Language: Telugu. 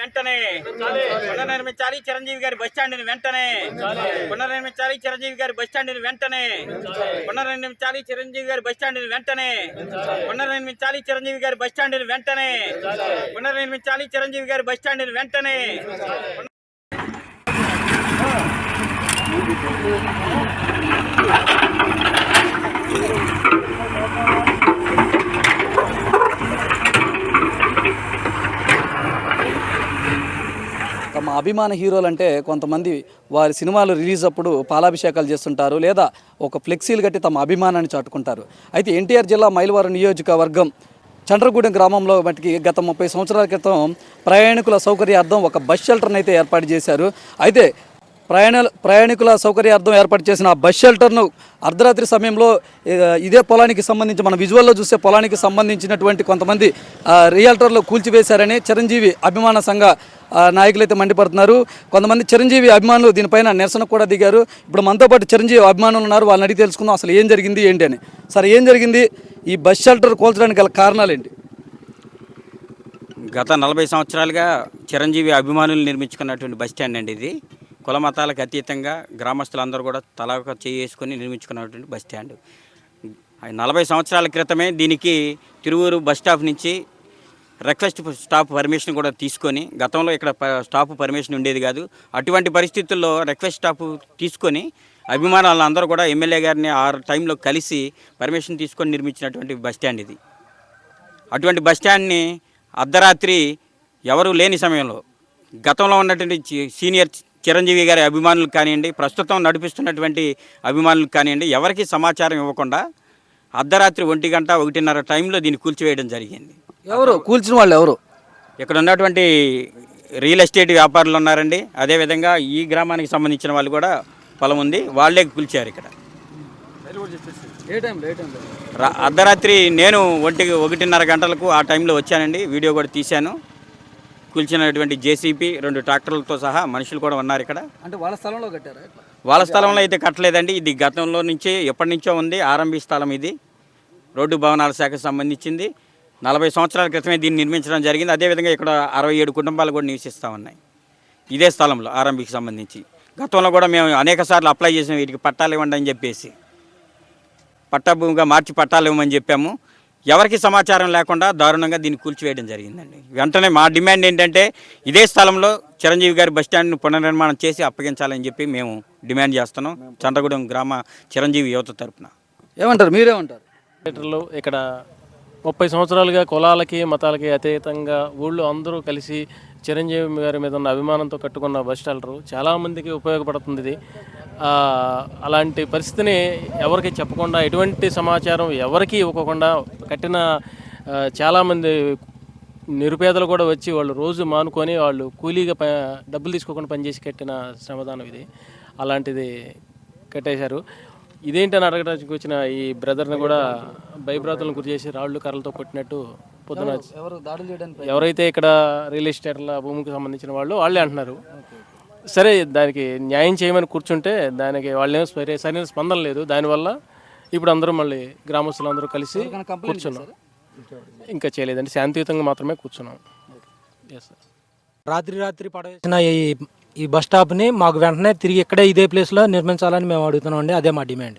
వెంటనే పునర్నిర్మించాలి. చిరంజీవి గారి బస్ స్టాండ్ వెంటనే పునర్నిర్మించాలి. చిరంజీవి గారి బస్ స్టాండ్ వెంటనే పునర్నిర్మించాలి. చిరంజీవి గారి బస్ స్టాండ్ వెంటనే పునర్నిర్మించాలి. చిరంజీవి గారి బస్ స్టాండ్ వెంటనే పునర్నిర్మించాలి. చిరంజీవి గారి బస్ స్టాండ్ వెంటనే తమ అభిమాన హీరోలు అంటే కొంతమంది వారి సినిమాలు రిలీజ్ అప్పుడు పాలాభిషేకాలు చేస్తుంటారు లేదా ఒక ఫ్లెక్సీలు కట్టి తమ అభిమానాన్ని చాటుకుంటారు. అయితే ఎన్టీఆర్ జిల్లా మైలవరం నియోజకవర్గం చండ్రగూడెం గ్రామంలో మటుకి గత ముప్పై సంవత్సరాల క్రితం ప్రయాణికుల సౌకర్యార్థం ఒక బస్ షెల్టర్ని అయితే ఏర్పాటు చేశారు. అయితే ప్రయాణ ప్రయాణికుల సౌకర్యార్థం ఏర్పాటు చేసిన బస్ షెల్టర్ను అర్ధరాత్రి సమయంలో ఇదే పొలానికి సంబంధించి మన విజువల్లో చూసే పొలానికి సంబంధించినటువంటి కొంతమంది రియల్టర్లు కూల్చివేశారని చిరంజీవి అభిమాన సంఘ నాయకులైతే నాయకులు అయితే మండిపడుతున్నారు. కొంతమంది చిరంజీవి అభిమానులు దీనిపైన నిరసన కూడా దిగారు. ఇప్పుడు మనతో పాటు చిరంజీవి అభిమానులు ఉన్నారు. వాళ్ళని అడిగి తెలుసుకుందాం అసలు ఏం జరిగింది ఏంటి అని. సరే ఏం జరిగింది? ఈ బస్ షెల్టర్ కూల్చడానికి గల కారణాలు ఏంటి? గత నలభై సంవత్సరాలుగా చిరంజీవి అభిమానులు నిర్మించుకున్నటువంటి బస్ స్టాండ్ అండి ఇది. కుల మతాలకు అతీతంగా గ్రామస్తులందరూ కూడా తల ఒక చేయి వేసుకొని నిర్మించుకున్నటువంటి బస్ స్టాండ్. నలభై సంవత్సరాల క్రితమే దీనికి తిరువూరు బస్ స్టాప్ నుంచి రిక్వెస్ట్ స్టాప్ పర్మిషన్ కూడా తీసుకొని గతంలో ఇక్కడ ప- స్టాప్ పర్మిషన్ ఉండేది కాదు. అటువంటి పరిస్థితుల్లో రిక్వెస్ట్ స్టాప్ తీసుకొని అభిమానులు అందరూ కూడా ఎమ్మెల్యే గారిని ఆ టైంలో కలిసి పర్మిషన్ తీసుకొని నిర్మించినటువంటి బస్ స్టాండ్ ఇది. అటువంటి బస్ స్టాండ్ని అర్ధరాత్రి ఎవరు లేని సమయంలో గతంలో ఉన్నటువంటి సీనియర్ చిరంజీవి గారి అభిమానులు కానివ్వండి ప్రస్తుతం నడిపిస్తున్నటువంటి అభిమానులు కానివ్వండి ఎవరికి సమాచారం ఇవ్వకుండా అర్ధరాత్రి ఒంటి గంట ఒకటిన్నర టైంలో దీన్ని కూల్చివేయడం జరిగింది. ఎవరు? కూల్చిన వాళ్ళు ఎవరు? ఇక్కడ ఉన్నటువంటి రియల్ ఎస్టేట్ వ్యాపారులు ఉన్నారండి. అదేవిధంగా ఈ గ్రామానికి సంబంధించిన వాళ్ళు కూడా పొలం ఉంది. వాళ్ళే కూల్చారు ఇక్కడ. అర్ధరాత్రి నేను ఒంటి ఒకటిన్నర గంటలకు ఆ టైంలో వచ్చానండి. వీడియో కూడా తీశాను. కూల్చినటువంటి జేసీపీ రెండు ట్రాక్టర్లతో సహా మనుషులు కూడా ఉన్నారు ఇక్కడ. అంటే వాళ్ళ స్థలంలో కట్టారా? వాళ్ళ స్థలంలో అయితే కట్టలేదండి. ఇది గతంలో నుంచే ఎప్పటి నుంచో ఉంది. ఆర్ఎంబి స్థలం ఇది. రోడ్డు భవనాల శాఖకు సంబంధించింది. నలభై సంవత్సరాల క్రితమే దీన్ని నిర్మించడం జరిగింది. అదేవిధంగా ఇక్కడ అరవై ఏడు కుటుంబాలు కూడా నివసిస్తూ ఉన్నాయి. ఇదే స్థలంలో ఆర్ఎంబికి సంబంధించి. గతంలో కూడా మేము అనేక సార్లు అప్లై చేసాం వీటికి పట్టాలు ఇవ్వండి అని చెప్పేసి. పట్టా భూమిగా మార్చి పట్టాలు ఇవ్వమని చెప్పాము. ఎవరికి సమాచారం లేకుండా దారుణంగా దీన్ని కూల్చివేయడం జరిగిందండి. వెంటనే మా డిమాండ్ ఏంటంటే ఇదే స్థలంలో చిరంజీవి గారి బస్ స్టాండ్ను పునర్నిర్మాణం చేసి అప్పగించాలని చెప్పి మేము డిమాండ్ చేస్తున్నాం చంద్రగూడెం గ్రామ చిరంజీవి యువత తరపున. ఏమంటారు? మీరేమంటారు? థియేటర్లు ఇక్కడ ముప్పై సంవత్సరాలుగా కులాలకి మతాలకి అతీతంగా ఊళ్ళో అందరూ కలిసి చిరంజీవి గారి మీద ఉన్న అభిమానంతో కట్టుకున్న బస్ స్టాండరు చాలామందికి ఉపయోగపడుతుంది ఇది. అలాంటి పరిస్థితిని ఎవరికి చెప్పకుండా ఎటువంటి సమాచారం ఎవరికి ఇవ్వకుండా కట్టిన చాలామంది నిరుపేదలు కూడా వచ్చి వాళ్ళు రోజు మానుకొని వాళ్ళు కూలీగా ప డబ్బులు తీసుకోకుండా పనిచేసి కట్టిన శ్రమదానం ఇది. అలాంటిది కట్టేశారు. ఇదేంటని అడగడానికి వచ్చిన ఈ బ్రదర్ని కూడా భయభ్రాతులను గురి చేసి రాళ్ళు కర్రలతో కొట్టినట్టు పొద్దున ఎవరైతే ఇక్కడ రియల్ ఎస్టేట్ల భూమికి సంబంధించిన వాళ్ళు వాళ్ళే అంటున్నారు. సరే దానికి న్యాయం చేయమని కూర్చుంటే దానికి వాళ్ళేం సరే సరైన స్పందన లేదు. దానివల్ల ఇప్పుడు అందరూ మళ్ళీ గ్రామస్తులందరూ కలిసి కూర్చున్నాం. ఇంకా చేయలేదండి. శాంతియుతంగా మాత్రమే కూర్చున్నాం. ఎస్ సార్ రాత్రి రాత్రి పడవేసిన ఈ ఈ బస్ స్టాప్ని మాకు వెంటనే తిరిగి ఇక్కడే ఇదే ప్లేస్లో నిర్మించాలని మేము అడుగుతున్నాం అండి అదే మా డిమాండ్.